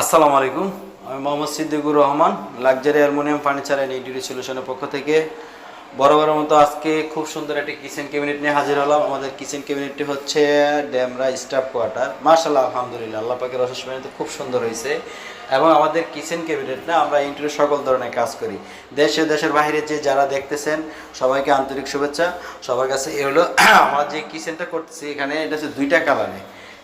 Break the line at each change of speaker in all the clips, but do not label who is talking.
আসসালামু আলাইকুম। আমি Mohammad Siddiqur Rahman, luxury aluminium furniture and interior সলিউশনের পক্ষ থেকে। বড় মতো আজকে খুব সুন্দর একটি কিচেন ক্যাবিনেট নিয়ে হাজির হলাম। আমাদের কিচেন ক্যাবিনেটটি হচ্ছে ড্যামরা স্টাফ কোয়ার্টার। মার্শাল্লাহ আলহামদুলিল্লাহ, আল্লাহ পাকের অশেষ মেহনতে খুব সুন্দর হয়েছে। এবং আমাদের কিচেন ক্যাবিনেট না, আমরা ইন্টেরিয়র সকল ধরনের কাজ করি। দেশে, দেশের বাইরে যে যারা দেখতেছেন, সবাইকে আন্তরিক শুভেচ্ছা। সবার কাছে এ হলো, আমার যে কিচেনটা করতেছি এখানে, এটা হচ্ছে দুইটা কালারে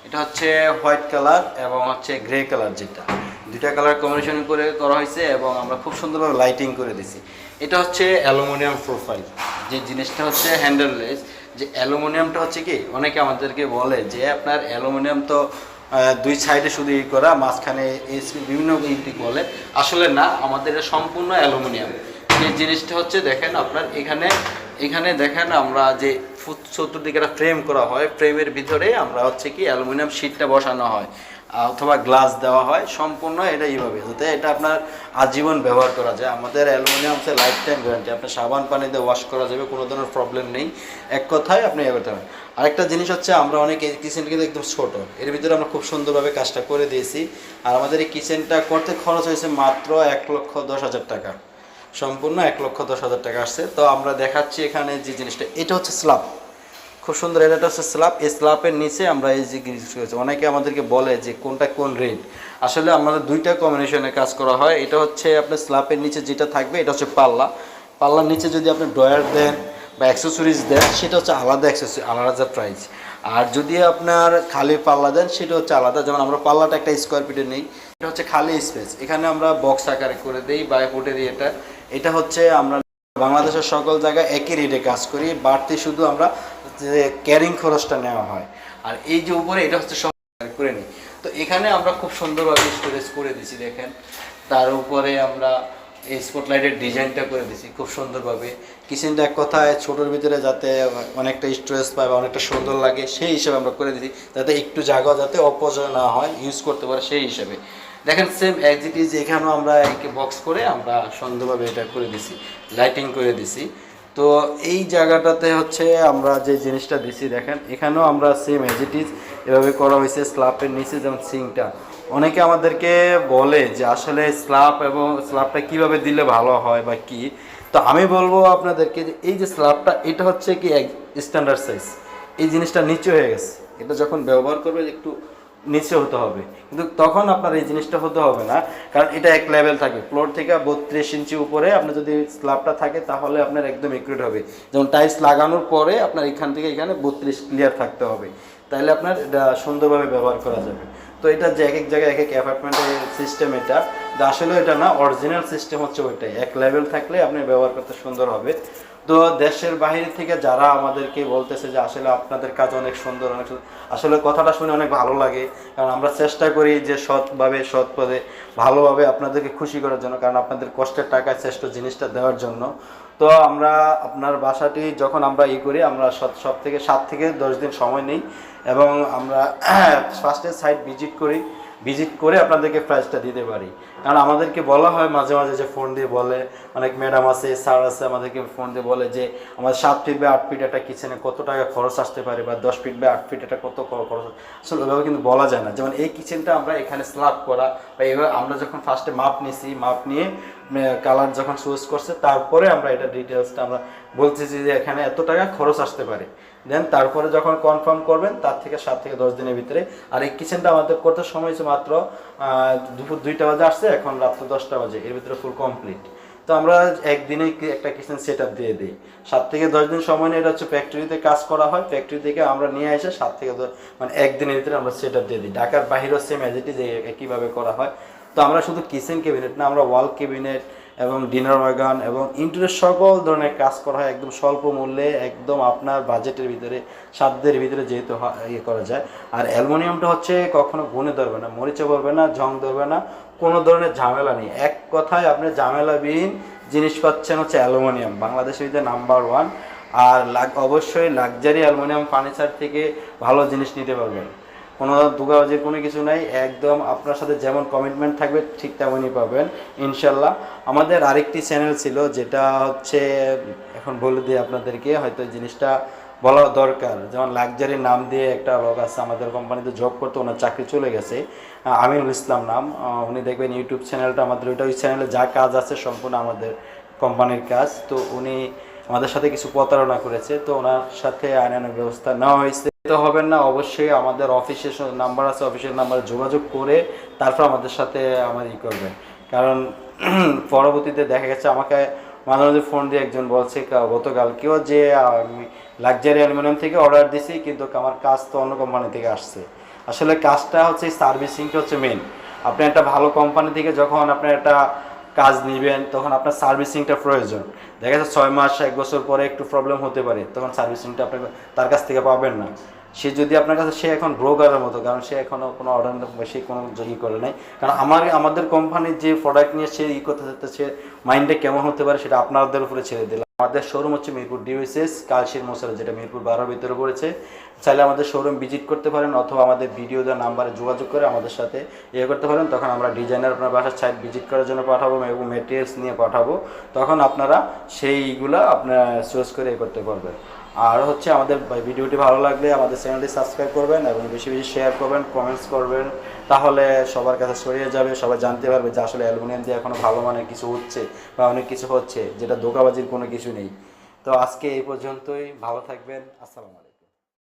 এটা হচ্ছে হোয়াইট কালার এবং হচ্ছে গ্রে কালার যেটা। দুইটা কালার কম্বিনেশন করে করা হয়েছে এবং আমরা খুব সুন্দরভাবে লাইটিং করে দিছি এটা হচ্ছে অ্যালুমিনিয়াম প্রোফাইল যে জিনিসটা হচ্ছে হ্যান্ডেললেস যে অ্যালুমিনিয়ামটা হচ্ছে কি, অনেকে আমাদেরকে বলে যে আপনার অ্যালুমিনিয়াম তো দুই সাইডে শুধু ই করা, মাঝখানে বিভিন্ন ইটি বলে। আসলে না, আমাদের সম্পূর্ণ অ্যালুমিনিয়াম। যে জিনিসটা হচ্ছে, দেখেন আপনার এখানে এখানে দেখেন আমরা যে চতুর্দিকে একটা ফ্রেম করা হয়, ফ্রেমের ভিতরে আমরা হচ্ছে কি অ্যালুমিনিয়াম শিটটা বসানো হয় অথবা গ্লাস দেওয়া হয়, সম্পূর্ণ এটা এইভাবে। যাতে এটা আপনার আজীবন ব্যবহার করা যায়। আমাদের অ্যালুমিনিয়াম হচ্ছে লাইফ টাইম গ্যারান্টি আপনার সাবান পানিতে ওয়াশ করা যাবে, কোনো ধরনের প্রবলেম নেই। এক কথায় আপনি এ করতে পারেন আরেকটা জিনিস হচ্ছে আমরা অনেক এই কিচেনটা কিন্তু একদম ছোট। এর ভিতরে আমরা খুব সুন্দরভাবে কাজটা করে দিয়েছি। আর আমাদের এই কিচেনটা করতে খরচ হয়েছে মাত্র এক লক্ষ দশ হাজার টাকা। সম্পূর্ণ এক লক্ষ দশ হাজার টাকা আসছে। তো আমরা দেখাচ্ছি এখানে যে জিনিসটা, এটা হচ্ছে স্ল্যাব খুব সুন্দর এটা হচ্ছে স্ল্যাব এই স্ল্যাবের নিচে আমরা এই যে জিনিস করেছি অনেকে আমাদেরকে বলে যে কোনটা কোন রেট আসলে আমাদের দুইটা কম্বিনেশনে কাজ করা হয়, এটা হচ্ছে আপনার স্ল্যাবের নিচে যেটা থাকবে, এটা হচ্ছে পাল্লা। পাল্লার নিচে যদি আপনি ড্রয়ার দেন বা অ্যাক্সেসরিজ দেন, সেটা হচ্ছে আলাদা অ্যাক্সেসরি আলাদা প্রাইস আর যদি আপনার খালি পাল্লা দেন, সেটা হচ্ছে আলাদা, যেমন আমরা পাল্লাটা একটা স্কোয়ার ফিটে নেই, এটা হচ্ছে খালি স্পেস এখানে আমরা বক্স আকারে করে দিই বা ফুটের এটা। এটা হচ্ছে আমরা বাংলাদেশের সকল জায়গায় একই রেটে কাজ করি, বাড়তি শুধু আমরা যে ক্যারিং খরচটা নেওয়া হয়। আর এই যে উপরে এটা হচ্ছে সব করে নিই। তো এখানে আমরা খুব সুন্দরভাবে স্টোরেজ করে দিছি দেখেন। তার উপরে আমরা এই স্পটলাইটের ডিজাইনটা করে দিছি খুব সুন্দরভাবে। কিচেনটা এক কথায় ছোটোর ভিতরে যাতে অনেকটা স্টোরেজ পায় বা অনেকটা সুন্দর লাগে, সেই হিসাবে আমরা করে দিছি যাতে একটু জায়গা যাতে অপচয় না হয় ইউজ করতে পারে সেই হিসাবে। দেখেন সেম অ্যাজ ইজ এখানেও আমরা একে বক্স করে আমরা সুন্দরভাবে এটা করে দিছি লাইটিং করে দিছি তো এই জায়গাটাতে হচ্ছে আমরা যে জিনিসটা দিছি, দেখেন, এখানেও আমরা সেম অ্যাজ ইট ইজ এভাবে করা হয়েছে স্ল্যাপের নিচে, যেমন সিংটা। অনেকে আমাদেরকে বলে যে আসলে স্ল্যাব এবং স্ল্যাবটা কীভাবে দিলে ভালো হয় বা কি? তো আমি বলব আপনাদেরকে যে এই যে স্ল্যাবটা এটা হচ্ছে কি এক স্ট্যান্ডার্ড সাইজ এই জিনিসটা নিচে হয়ে গেছে। এটা যখন ব্যবহার করবে, একটু নিচে হতে হবে। কিন্তু তখন আপনার এই জিনিসটা হতে হবে না। কারণ এটা এক লেভেল থাকে। ফ্লোর থেকে বত্রিশ ইঞ্চি উপরে আপনার যদি স্ল্যাবটা থাকে, তাহলে আপনার একদম একুরেট হবে। যেমন টাইলস লাগানোর পরে আপনার এখান থেকে এখানে বত্রিশ ক্লিয়ার থাকতে হবে। তাহলে আপনার এটা সুন্দরভাবে ব্যবহার করা যাবে। তো এটা যে এক এক জায়গায় এক এক অ্যাপার্টমেন্টের সিস্টেম এটা। আসলে এটা না অরিজিনাল সিস্টেম হচ্ছে ওইটাই। এক লেভেল থাকলে আপনি ব্যবহার করতে সুন্দর হবে। তো দেশের বাইরে থেকে যারা আমাদেরকে বলতেছে যে আসলে আপনাদের কাজ অনেক সুন্দর, অনেক আসলে কথাটা শুনে অনেক ভালো লাগে। কারণ আমরা চেষ্টা করি যে সৎভাবে সৎ পদে ভালোভাবে আপনাদেরকে খুশি করার জন্য, কারণ আপনাদের কষ্টের টাকায় শ্রেষ্ঠ জিনিসটা দেওয়ার জন্য। তো আমরা আপনার বাসাটি যখন আমরা ই করি, আমরা সব থেকে সাত থেকে দশ দিন সময় নেই এবং আমরা ফার্স্টের সাইট ভিজিট করি। ভিজিট করে আপনাদেরকে প্রাইসটা দিতে পারি। কারণ আমাদেরকে বলা হয় মাঝে মাঝে যে ফোন দিয়ে বলে, অনেক ম্যাডাম আছে, স্যার আছে, আমাদেরকে ফোন দিয়ে বলে যে আমাদের সাত ফিট বা আট ফিট একটা কিচেনে কত টাকা খরচ আসতে পারে বা দশ ফিট বা আট ফিট একটা কত খরচ আসলে ওইভাবে কিন্তু বলা যায় না। যেমন এই কিচেনটা আমরা এখানে স্ল্যাব করা, বা এইভাবে আমরা যখন ফার্স্টে মাপ নিছি মাপ নিয়ে কালার যখন চুজ করছে, তারপরে আমরা এটা ডিটেলসটা আমরা বলতেছি যে এখানে এত টাকা খরচ আসতে পারে। দেন তারপরে যখন কনফার্ম করবেন, তার থেকে সাত থেকে দশ দিনের ভিতরে। আর এই কিচেনটা আমাদের করতে সময় হয়েছে মাত্র দুপুর দুইটা বাজে আসছে, এখন রাত্র দশটা বাজে, এর ভিতরে ফুল কমপ্লিট তো আমরা একদিনে একটা কিচেন সেট আপ দিয়ে দিই। সাত থেকে দশ দিন সময় নিয়ে এটা হচ্ছে ফ্যাক্টরিতে কাজ করা হয়। ফ্যাক্টরি থেকে আমরা নিয়ে এসে সাত থেকে মানে একদিনের ভিতরে আমরা সেট আপ দিয়ে দিই। ঢাকার বাহিরেও সেম অ্যাজিটি যে একইভাবে করা হয়। তো আমরা শুধু কিচেন ক্যাবিনেট না, আমরা ওয়াল ক্যাবিনেট এবং ডিনার ওয়াগান এবং ইন্টারের সকল ধরনের কাজ করা হয় একদম স্বল্প মূল্যে, একদম আপনার বাজেটের ভিতরে, সাধ্যের ভিতরে যেহেতু ইয়ে করা যায়। আর অ্যালুমিনিয়ামটা হচ্ছে কখনো গুনে ধরবে না মরিচে পড়বে না জং ধরবে না, কোনো ধরনের ঝামেলা নেই। এক কথায় আপনি ঝামেলাবিহীন জিনিস পাচ্ছেন হচ্ছে অ্যালুমিনিয়াম, বাংলাদেশের ভিতরে নাম্বার ওয়ান আর লাগ, অবশ্যই লাক্সারি অ্যালুমিনিয়াম ফার্নিচার থেকে ভালো জিনিস নিতে পারবেন। কোনো দুগাবাজির কোনো কিছু নাই। একদম আপনার সাথে যেমন কমিটমেন্ট থাকবে, ঠিক তেমনই পাবেন, ইনশাল্লাহ। আমাদের আরেকটি চ্যানেল ছিল, যেটা হচ্ছে, এখন বলে দিই আপনাদেরকে, হয়তো জিনিসটা বলা দরকার। যেমন লাক্সারি নাম দিয়ে একটা লোক আছে, আমাদের কোম্পানিতে জব করতে ওনার চাকরি চলে গেছে আমিনুল ইসলাম নাম। উনি দেখবেন ইউটিউব চ্যানেলটা আমাদের, ওইটা ওই চ্যানেলে যা কাজ আছে সম্পূর্ণ আমাদের কোম্পানির কাজ। তো উনি আমাদের সাথে কিছু প্রতারণা করেছে, তো ওনার সাথে আইনানুক ব্যবস্থা নেওয়া হয়েছে। হবেন না, অবশ্যই আমাদের অফিসের নাম্বার আছে অফিসের নাম্বারে যোগাযোগ করে তারপর আমাদের সাথে আমার ই করবেন। কারণ পরবর্তীতে দেখা গেছে আমাকে মাঝে মাঝে ফোন দিয়ে একজন বলছে গতকালকেও যে, আমি লাক্সারি অ্যালুমিনিয়াম থেকে অর্ডার দিছি, কিন্তু আমার কাজ তো অন্য কোম্পানি থেকে আসছে। আসলে কাজটা হচ্ছে সার্ভিসিংটা হচ্ছে মেন আপনি একটা ভালো কোম্পানি থেকে যখন আপনি একটা কাজ নেবেন, তখন আপনার সার্ভিসিংটা প্রয়োজন। দেখা যাচ্ছে ছয় মাস, এক বছর পরে একটু প্রবলেম হতে পারে, তখন সার্ভিসিংটা আপনি তার কাছ থেকে পাবেন না। সে যদি আপনার কাছে, সে এখন ব্রোকারের মতো, কারণ সে এখনও কোনো অর্ডার সে কোনো ই করে নাই। কারণ আমার, আমাদের কোম্পানির যে প্রোডাক্ট নিয়ে সে ই করতে চাচ্ছে মাইন্ডে কেমন হতে পারে সেটা আপনাদের উপরে ছেড়ে দিলাম। আমাদের শোরুম হচ্ছে মিরপুর ডিউএসএস কালশির মশালা যেটা মিরপুর বারোর ভিতরে পড়েছে। চাইলে আমাদের শোরুম ভিজিট করতে পারেন, অথবা আমাদের ভিডিও দেওয়ার নাম্বারে যোগাযোগ করে আমাদের সাথে ইয়ে করতে পারেন। তখন আমরা ডিজাইনার আপনার বাসার সাইট ভিজিট করার জন্য পাঠাবো এবং মেটেরিয়ালস নিয়ে পাঠাবো। তখন আপনারা সেইগুলো আপনারা চুজ করে ইয়ে করতে পারবেন। আর হচ্ছে আমাদের ভিডিওটি ভালো লাগলে আমাদের চ্যানেলটি সাবস্ক্রাইব করবেন এবং বেশি বেশি শেয়ার করবেন কমেন্টস করবেন। তাহলে সবার কাছে ছড়িয়ে যাবে, সবাই জানতে পারবে যে আসলে অ্যালুমিনিয়াম দিয়ে এখনও ভালো মানে কিছু হচ্ছে বা অনেক কিছু হচ্ছে, যেটা ধোকাবাজির কোনো কিছু নেই। তো আজকে এই পর্যন্তই, ভালো থাকবেন, আসসালামু আলাইকুম।